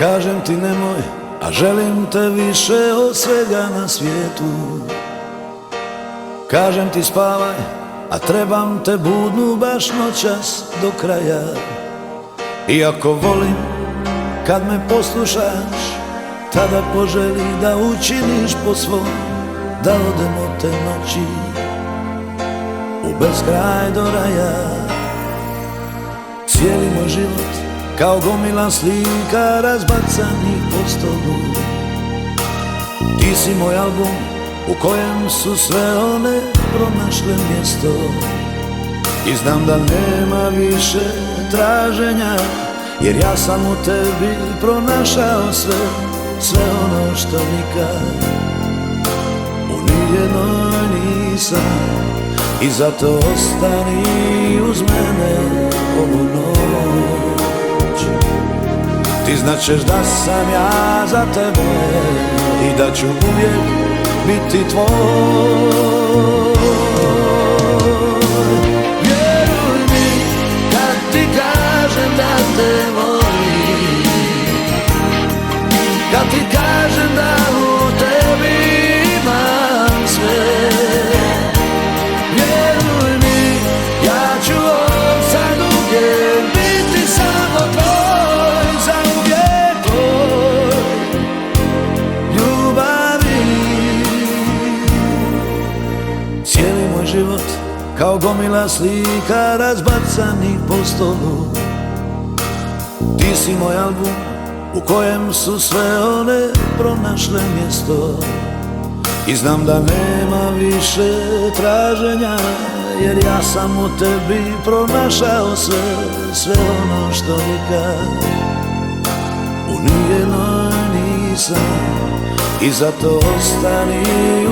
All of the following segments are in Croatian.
Kažem ti nemoj, a želim te više od svega na svijetu. Kažem ti spavaj, a trebam te budnu baš noćas do kraja. Iako volim kad me poslušaš Tada poželi da učiniš po svom Da odemo te noći u beskraj do raja. Cijeli moj život kao gomila slika razbacanih po stolu Ti si moj album u kojem su sve one pronašle mjesto. I znam da nema više traženja Jer ja sam u tebi pronašao sve Sve ono što nikad. U nijednoj nisam I zato ostani uz mene ovu noć Ti značeš da sam ja za tebe I da ću uvijek biti tvoj. Vjeruj mi kad ti kažem da te volim kao gomila slika razbacanih po stolu. Ti si moj album u kojem su sve one pronašle mjesto. I znam da nema više traženja Jer ja sam u tebi pronašao sve Sve ono što nikad u nijednoj nisam I zato ostani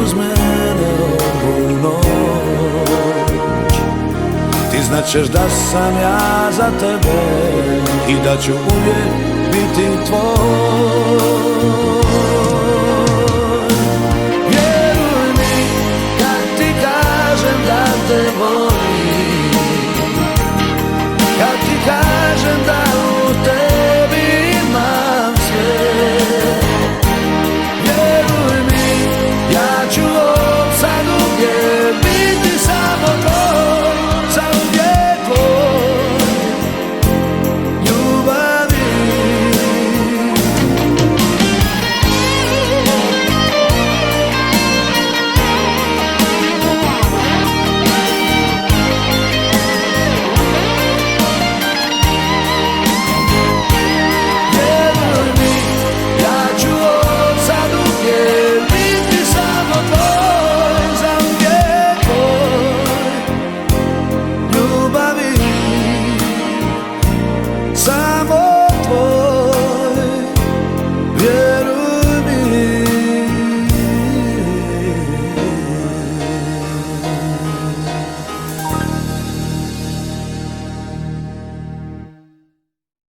uz mene Značeš da sam ja za tebe I da ću uvijek biti tvoj